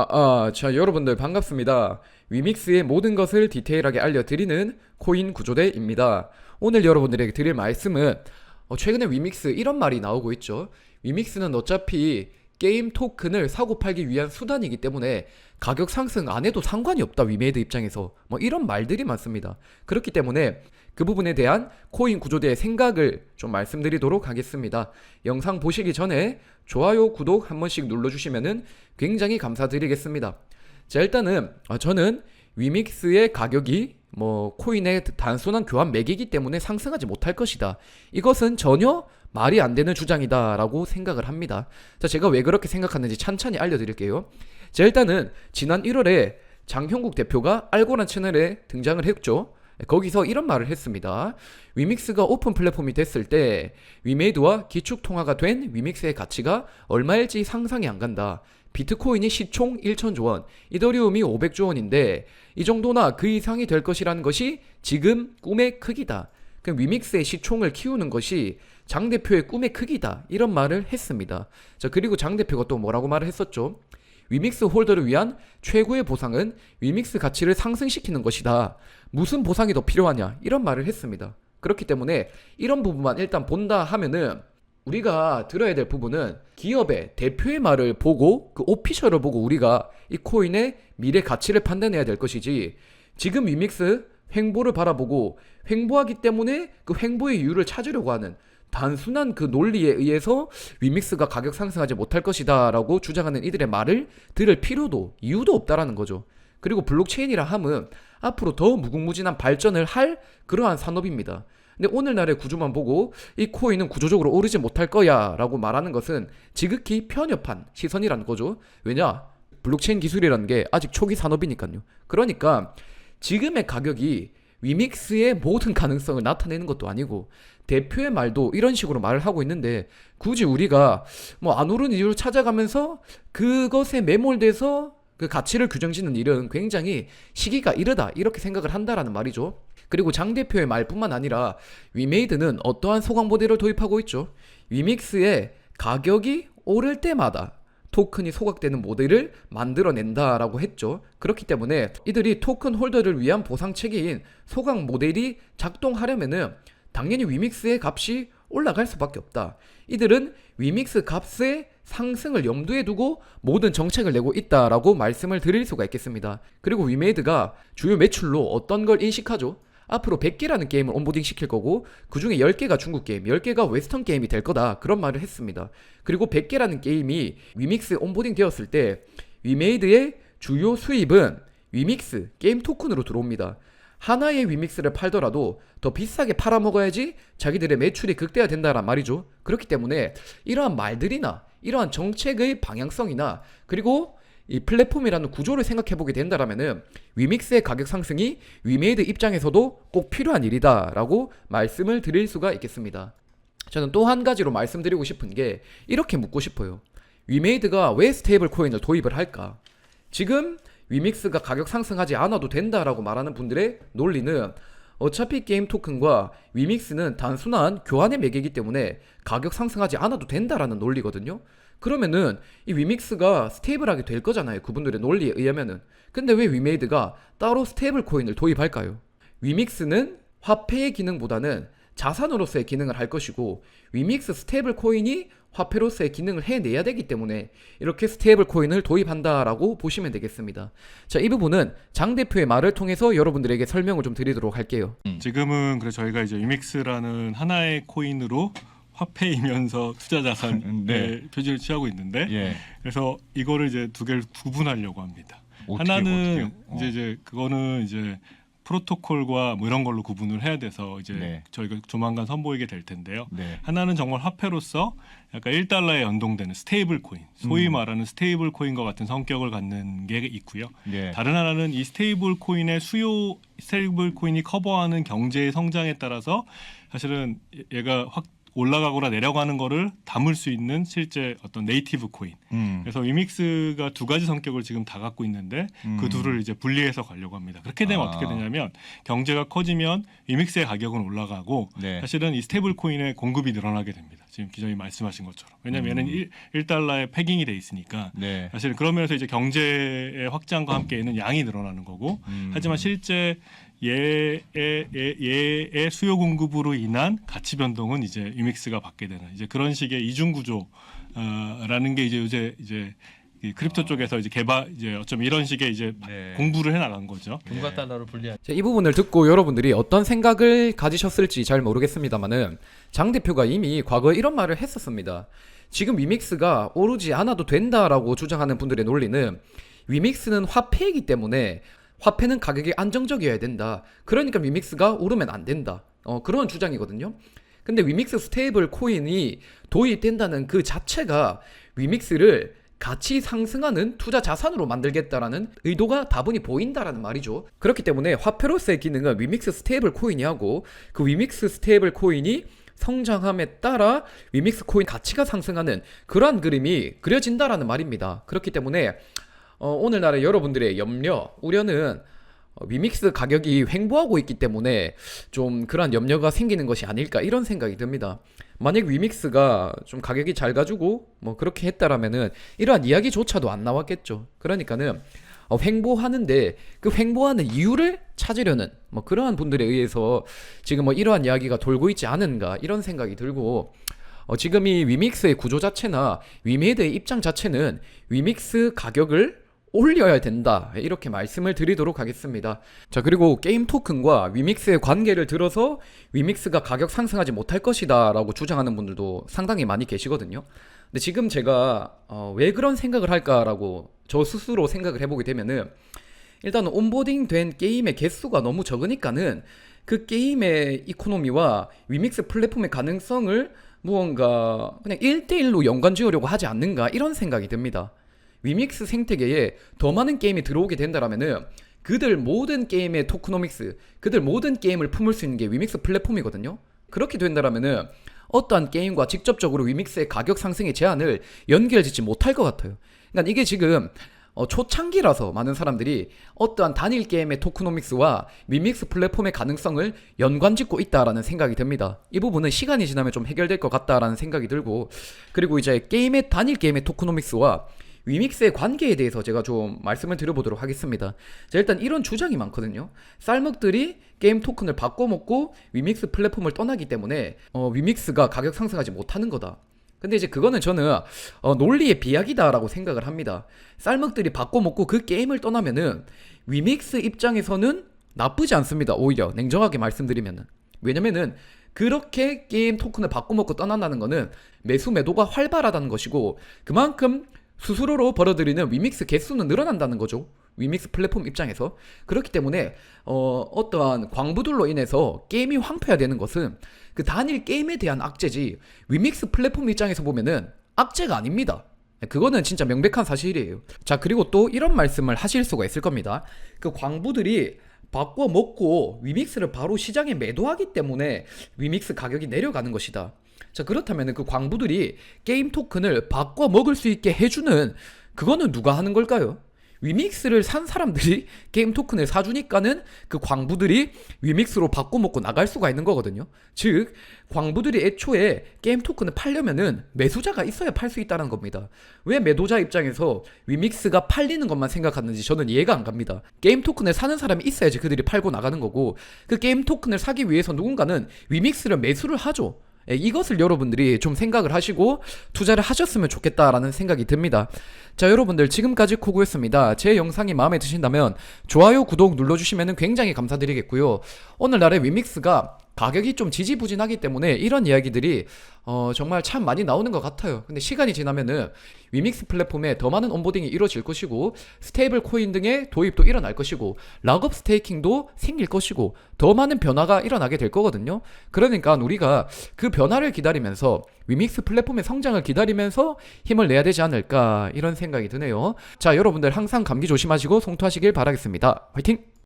아, 아, 자, 여러분들 반갑습니다. 위믹스의 모든 것을 디테일하게 알려드리는 코인 구조대입니다. 오늘 여러분들에게 드릴 말씀은 어, 최근에 위믹스 이런 말이 나오고 있죠. 위믹스는 어차피 게임 토큰을 사고 팔기 위한 수단이기 때문에 가격 상승 안 해도 상관이 없다 위메이드 입장에서 뭐 이런 말들이 많습니다. 그렇기 때문에 그 부분에 대한 코인 구조대의 생각을 좀 말씀드리도록 하겠습니다. 영상 보시기 전에 좋아요, 구독 한 번씩 눌러주시면은 굉장히 감사드리겠습니다. 자, 일단은 어, 저는 위믹스의 가격이 뭐 코인의 단순한 교환 매기기 때문에 상승하지 못할 것이다. 이것은 전혀 말이 안 되는 주장이다라고 생각을 합니다. 자, 제가 왜 그렇게 생각하는지 찬찬히 알려드릴게요. 자, 일단은 지난 1월에 장형국 대표가 알고란 채널에 등장을 했죠. 거기서 이런 말을 했습니다. 위믹스가 오픈 플랫폼이 됐을 때 위메이드와 기축 통화가 된 위믹스의 가치가 얼마일지 상상이 안 간다. 비트코인이 시총 1천조 원, 이더리움이 500조 원인데 이 정도나 그 이상이 될 것이라는 것이 지금 꿈의 크기다. 그 위믹스의 시총을 키우는 것이 장 대표의 꿈의 크기다. 이런 말을 했습니다. 자, 그리고 장 대표가 또 뭐라고 말을 했었죠? 위믹스 홀더를 위한 최고의 보상은 위믹스 가치를 상승시키는 것이다. 무슨 보상이 더 필요하냐? 이런 말을 했습니다. 그렇기 때문에 이런 부분만 일단 본다 하면은 우리가 들어야 될 부분은 기업의 대표의 말을 보고 그 오피셜을 보고 우리가 이 코인의 미래 가치를 판단해야 될 것이지 지금 위믹스 횡보를 바라보고 횡보하기 때문에 그 횡보의 이유를 찾으려고 하는 단순한 그 논리에 의해서 위믹스가 가격 상승하지 못할 것이다라고 주장하는 이들의 말을 들을 필요도 이유도 없다라는 거죠. 그리고 블록체인이라 함은 앞으로 더 무궁무진한 발전을 할 그러한 산업입니다. 근데 오늘날의 구조만 보고 이 코인은 구조적으로 오르지 못할 거야 라고 말하는 것은 지극히 편협한 시선이라는 거죠. 왜냐? 블록체인 기술이라는 게 아직 초기 산업이니까요. 그러니까 지금의 가격이 위믹스의 모든 가능성을 나타내는 것도 아니고 대표의 말도 이런 식으로 말을 하고 있는데 굳이 우리가 뭐 안 오르는 이유를 찾아가면서 그것에 매몰돼서 그 가치를 규정짓는 일은 굉장히 시기가 이르다 이렇게 생각을 한다라는 말이죠. 그리고 장 대표의 말뿐만 아니라 위메이드는 어떠한 소강 모델을 도입하고 있죠. 위믹스의 가격이 오를 때마다 토큰이 소각되는 모델을 만들어낸다라고 했죠. 그렇기 때문에 이들이 토큰 홀더를 위한 보상 체계인 소각 모델이 작동하려면은 당연히 위믹스의 값이 올라갈 수밖에 없다. 이들은 위믹스 값의 상승을 염두에 두고 모든 정책을 내고 있다라고 말씀을 드릴 수가 있겠습니다. 그리고 위메이드가 주요 매출로 어떤 걸 인식하죠? 앞으로 100개라는 게임을 온보딩 시킬 거고 그 중에 10개가 중국 게임, 10개가 웨스턴 게임이 될 거다. 그런 말을 했습니다. 그리고 100개라는 게임이 위믹스에 온보딩 되었을 때 위메이드의 주요 수입은 위믹스 게임 토큰으로 들어옵니다. 하나의 위믹스를 팔더라도 더 비싸게 팔아먹어야지 자기들의 매출이 극대화된다란 말이죠. 그렇기 때문에 이러한 말들이나 이러한 정책의 방향성이나 그리고 이 플랫폼이라는 구조를 생각해 보게 된다라면은 위믹스의 가격 상승이 위메이드 입장에서도 꼭 필요한 일이다라고 말씀을 드릴 수가 있겠습니다. 저는 또 한 가지로 말씀드리고 싶은 게 이렇게 묻고 싶어요. 위메이드가 왜 스테이블 코인을 도입을 할까? 지금 위믹스가 가격 상승하지 않아도 된다라고 말하는 분들의 논리는 어차피 게임 토큰과 위믹스는 단순한 교환의 매개이기 때문에 가격 상승하지 않아도 된다라는 논리거든요. 그러면은 이 위믹스가 스테이블하게 될 거잖아요. 그분들의 논리에 의하면은. 근데 왜 위메이드가 따로 스테이블 코인을 도입할까요? 위믹스는 화폐의 기능보다는 자산으로서의 기능을 할 것이고 위믹스 스테이블 코인이 화폐로서의 기능을 해내야 되기 때문에 이렇게 스테이블 코인을 도입한다라고 보시면 되겠습니다. 자, 이 부분은 장 대표의 말을 통해서 여러분들에게 설명을 좀 드리도록 할게요. 지금은 그래 서 저희가 이제 위믹스라는 하나의 코인으로 화폐이면서 투자 자산의 네. 표지를 취하고 있는데 예. 그래서 이거를 이제 두 개를 구분하려고 합니다. 어떻게, 하나는 어떻게요? 이제 어. 이제 그거는 이제 프로토콜과 뭐 이런 걸로 구분을 해야 돼서 이제 네. 저희가 조만간 선보이게 될 텐데요. 네. 하나는 정말 화폐로서 약간 1달러에 연동되는 스테이블 코인, 소위 음. 말하는 스테이블 코인과 같은 성격을 갖는 게 있고요. 네. 다른 하나는 이 스테이블 코인의 수요 스테이블 코인이 커버하는 경제의 성장에 따라서 사실은 얘가 확 올라가거나 내려가는 거를 담을 수 있는 실제 어떤 네이티브 코인. 음. 그래서 위믹스가 두 가지 성격을 지금 다 갖고 있는데 음. 그 둘을 이제 분리해서 가려고 합니다. 그렇게 되면 아. 어떻게 되냐면 경제가 커지면 위믹스의 가격은 올라가고 네. 사실은 이 스테이블 코인의 공급이 늘어나게 됩니다. 지금 기자님 말씀하신 것처럼. 왜냐하면 음. 얘는 1, 달러에 패깅이 돼 있으니까 네. 사실 그러면서 이제 경제의 확장과 함께는 양이 늘어나는 거고 음. 하지만 실제 얘의, 얘의, 얘의 수요 공급으로 인한 가치 변동은 이제 위믹스가 받게 되는 이제 그런 식의 이중 구조라는 게 이제 요새 이제 이 크립토 쪽에서 이제 개발 이제 어쩜 이런 식의 이제 네. 공부를 해 나간 거죠. 금과 달러를 분리한 자, 이 부분을 듣고 여러분들이 어떤 생각을 가지셨을지 잘 모르겠습니다만은 장 대표가 이미 과거에 이런 말을 했었습니다. 지금 위믹스가 오르지 않아도 된다라고 주장하는 분들의 논리는 위믹스는 화폐이기 때문에 화폐는 가격이 안정적이어야 된다. 그러니까 위믹스가 오르면 안 된다. 어, 그런 주장이거든요. 근데 위믹스 스테이블 코인이 도입된다는 그 자체가 위믹스를 가치 상승하는 투자 자산으로 만들겠다라는 의도가 다분히 보인다라는 말이죠. 그렇기 때문에 화폐로서의 기능은 위믹스 스테이블 코인이 하고 그 위믹스 스테이블 코인이 성장함에 따라 위믹스 코인 가치가 상승하는 그러한 그림이 그려진다라는 말입니다. 그렇기 때문에 어, 오늘날의 여러분들의 염려, 우려는 어, 위믹스 가격이 횡보하고 있기 때문에 좀 그러한 염려가 생기는 것이 아닐까 이런 생각이 듭니다. 만약 위믹스가 좀 가격이 잘 가지고 뭐 그렇게 했다라면은 이러한 이야기조차도 안 나왔겠죠. 그러니까는 어, 횡보하는데 그 횡보하는 이유를 찾으려는 뭐 그러한 분들에 의해서 지금 뭐 이러한 이야기가 돌고 있지 않은가 이런 생각이 들고 어, 지금 이 위믹스의 구조 자체나 위메이드의 입장 자체는 위믹스 가격을 올려야 된다 이렇게 말씀을 드리도록 하겠습니다. 자 그리고 게임 토큰과 위믹스의 관계를 들어서 위믹스가 가격 상승하지 못할 것이다 라고 주장하는 분들도 상당히 많이 계시거든요. 근데 지금 제가 어, 왜 그런 생각을 할까라고 저 스스로 생각을 해보게 되면은 일단 온보딩 된 게임의 개수가 너무 적으니까는 그 게임의 이코노미와 위믹스 플랫폼의 가능성을 무언가 그냥 1대1로 연관 지으려고 하지 않는가 이런 생각이 듭니다. 위믹스 생태계에 더 많은 게임이 들어오게 된다라면은 그들 모든 게임의 토크노믹스, 그들 모든 게임을 품을 수 있는 게 위믹스 플랫폼이거든요. 그렇게 된다라면은 어떠한 게임과 직접적으로 위믹스의 가격 상승의 제한을 연결짓지 못할 것 같아요. 그러니까 이게 지금 어, 초창기라서 많은 사람들이 어떠한 단일 게임의 토크노믹스와 위믹스 플랫폼의 가능성을 연관짓고 있다라는 생각이 듭니다. 이 부분은 시간이 지나면 좀 해결될 것 같다라는 생각이 들고 그리고 이제 게임의 단일 게임의 토크노믹스와 위믹스의 관계에 대해서 제가 좀 말씀을 드려보도록 하겠습니다. 자, 일단 이런 주장이 많거든요. 쌀먹들이 게임 토큰을 바꿔먹고 위믹스 플랫폼을 떠나기 때문에 어, 위믹스가 가격 상승하지 못하는 거다. 근데 이제 그거는 저는 어, 논리의 비약이다라고 생각을 합니다. 쌀먹들이 바꿔먹고 그 게임을 떠나면은 위믹스 입장에서는 나쁘지 않습니다. 오히려 냉정하게 말씀드리면은 왜냐면은 그렇게 게임 토큰을 바꿔먹고 떠난다는 거는 매수 매도가 활발하다는 것이고 그만큼 스스로로 벌어들이는 위믹스 개수는 늘어난다는 거죠. 위믹스 플랫폼 입장에서 그렇기 때문에 어, 어떠한 광부들로 인해서 게임이 황폐화되는 것은 그 단일 게임에 대한 악재지 위믹스 플랫폼 입장에서 보면은 악재가 아닙니다. 그거는 진짜 명백한 사실이에요. 자 그리고 또 이런 말씀을 하실 수가 있을 겁니다. 그 광부들이 바꿔 먹고 위믹스를 바로 시장에 매도하기 때문에 위믹스 가격이 내려가는 것이다. 자 그렇다면 그 광부들이 게임 토큰을 바꿔 먹을 수 있게 해주는 그거는 누가 하는 걸까요? 위믹스를 산 사람들이 게임 토큰을 사주니까는 그 광부들이 위믹스로 바꿔 먹고 나갈 수가 있는 거거든요. 즉 광부들이 애초에 게임 토큰을 팔려면은 매수자가 있어야 팔 수 있다는 겁니다. 왜 매도자 입장에서 위믹스가 팔리는 것만 생각하는지 저는 이해가 안 갑니다. 게임 토큰을 사는 사람이 있어야지 그들이 팔고 나가는 거고 그 게임 토큰을 사기 위해서 누군가는 위믹스를 매수를 하죠. 예, 이것을 여러분들이 좀 생각을 하시고 투자를 하셨으면 좋겠다라는 생각이 듭니다. 자, 여러분들 지금까지 코구였습니다. 제 영상이 마음에 드신다면 좋아요, 구독 눌러주시면 굉장히 감사드리겠고요. 오늘날의 위믹스가 가격이 좀 지지부진하기 때문에 이런 이야기들이 어, 정말 참 많이 나오는 것 같아요. 근데 시간이 지나면은 위믹스 플랫폼에 더 많은 온보딩이 이루어질 것이고 스테이블 코인 등의 도입도 일어날 것이고 락업 스테이킹도 생길 것이고 더 많은 변화가 일어나게 될 거거든요. 그러니까 우리가 그 변화를 기다리면서 위믹스 플랫폼의 성장을 기다리면서 힘을 내야 되지 않을까 이런 생각이 드네요. 자, 여러분들 항상 감기 조심하시고 송투하시길 바라겠습니다. 화이팅!